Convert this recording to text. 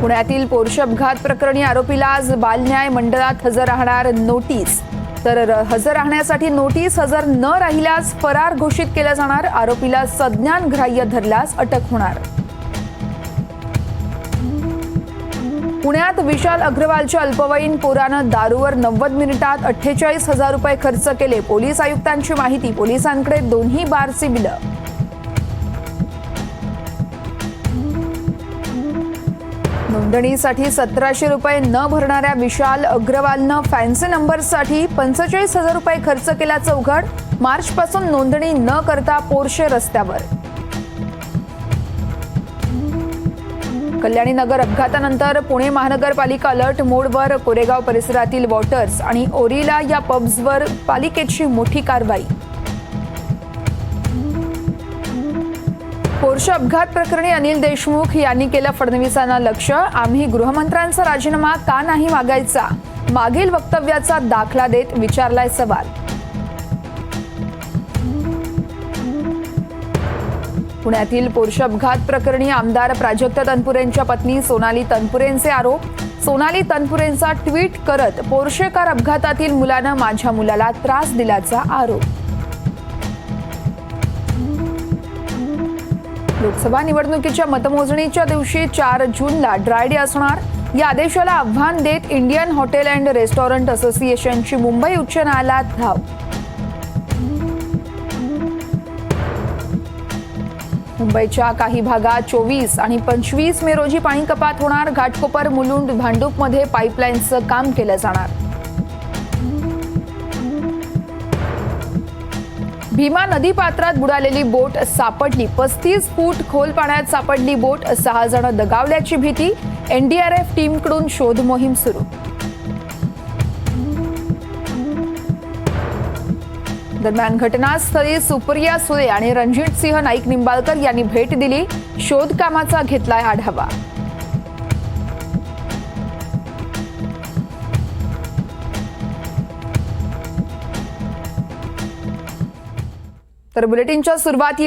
पुण्यातील पोर्श अपघात प्रकरणी आरोपीला आज बालन्याय मंडळात हजर राहणार नोटीस. तर हजर राहण्यासाठी नोटीस हजर न राहिल्यास फरार घोषित केला जाणार आरोपीला सज्ञान ग्राह्य धरल्यास अटक होणार. पुण्यात विशाल अग्रवालच्या अल्पवयीन पोरानं दारूवर नव्वद मिनिटात अठ्ठेचाळीस हजार रुपये खर्च केले. पोलीस आयुक्तांची माहिती पोलिसांकडे दोन्ही बारची बिलं. नोंदणीसाठी सतराशे रुपये न भरणाऱ्या विशाल अग्रवालनं फॅन्सी नंबरसाठी पंचेचाळीस हजार रुपये खर्च केल्याचं उघड. मार्चपासून नोंदणी न करता पोर्शे रस्त्यावर. कल्याणी नगर अपघातानंतर पुणे महानगरपालिका अलर्ट. मोडवर कोरेगाव परिसरातील वॉटर्स आणि ओरिला या पब्सवर पालिकेची मोठी कारवाई. पोर्शे अपघात प्रकरणी अनिल देशमुख यांनी केलं फडणवीसांना लक्ष. आम्ही गृहमंत्र्यांचा राजीनामा का नाही मागायचा? मागील वक्तव्याचा दाखला देत विचारलाय सवाल. पुण्यातील पोर्शे अपघात प्रकरणी आमदार प्राजक्त तनपुरेंच्या पत्नी सोनाली तनपुरेंचे आरोप. सोनाली तनपुरेंचा ट्विट करत पोर्शे कार अपघातातील मुलानं माझ्या मुलाला त्रास दिल्याचा आरोप. लोकसभा निवडणुकीच्या मतमोजणीच्या दिवशी चार जूनला ड्राय डे असणार. या आदेशाला आव्हान देत इंडियन हॉटेल अँड रेस्टॉरंट असोसिएशनची मुंबई उच्च न्यायालयात धाव. मुंबईच्या काही भागात चोवीस आणि पंचवीस मे रोजी पाणी कपात होणार. घाटकोपर मुलुंड भांडूपमध्ये पाईपलाईनचं काम केलं जाणार. भीमा नदी पात्रात बुडालेली बोट सापडली. पस्तीस फूट खोल पाण्यात सापडली बोट. सहा जण दगावल्याची भीती. एनडीआरएफ टीमकडून शोध मोहीम सुरू. दरम्यान घटनास्थळी सुप्रिया सुळे आणि रणजित सिंह नाईक निंबाळकर यांनी भेट दिली. शोधकामाचा घेतलाय आढावा. तर बुलेटिनच्या सुरुवाती